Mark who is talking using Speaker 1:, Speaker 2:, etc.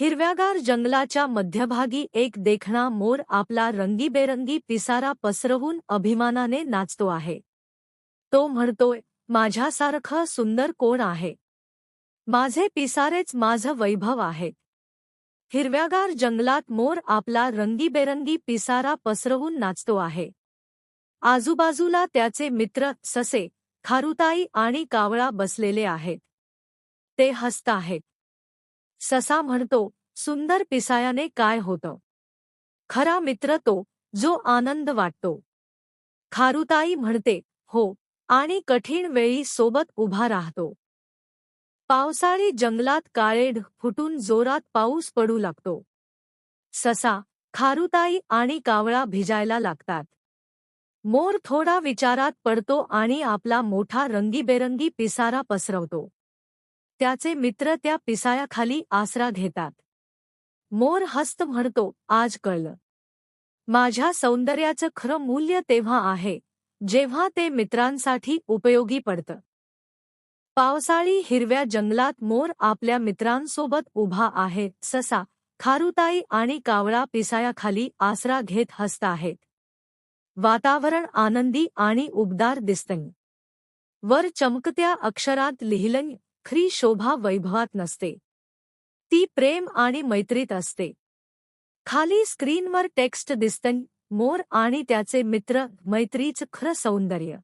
Speaker 1: हिरव्यागार जंगलाच्या मध्यभागी एक देखणा मोर आपला रंगीबेरंगी पिसारा पसरवून अभिमानाने नाचतो आहे. तो म्हणतोय माझ्यासारखं सुंदर कोण आहे? माझे पिसारेच माझं वैभव आहे. हिरव्यागार जंगलात मोर आपला रंगीबेरंगी पिसारा पसरवून नाचतो आहे. आजूबाजूला त्याचे मित्र ससे खारुताई आणि कावळा बसलेले आहेत. ते हसत आहेत. ससा म्हणतो सुंदर पिसायाने काय होतं? खरा मित्र तो जो आनंद वाटतो. खारुताई म्हणते हो आणि कठीण वेळी सोबत उभा राहतो. पावसाळी जंगलात काळेढ फुटून जोरात पाऊस पडू लागतो. ससा खारुताई आणि कावळा भिजायला लागतात. मोर थोडा विचारात पडतो आणि आपला मोठा रंगीबेरंगी पिसारा पसरवतो. त्याचे मित्र त्या पिसायाखाली आसरा घेतात. मोर हस्त म्हणतो आज कळलं. माझ्या सौंदर्याचं खरं मूल्य तेव्हा आहे जेव्हा ते मित्रांसाठी उपयोगी पडतं. पावसाळी हिरव्या जंगलात मोर आपल्या मित्रांसोबत उभा आहे ससा खारुताई आणि कावळा पिसायाखाली आसरा घेत हसत आहेत. वातावरण आनंदी आणि उबदार दिसतंय. वर चमकत्या अक्षरात लिहिलं खरी शोभा वैभवात नसते. ती प्रेम आणि मैत्रीत असते. खाली स्क्रीनवर टेक्स्ट दिसतं मोर आणि त्याचे मित्र मैत्रीच खरं सौंदर्य.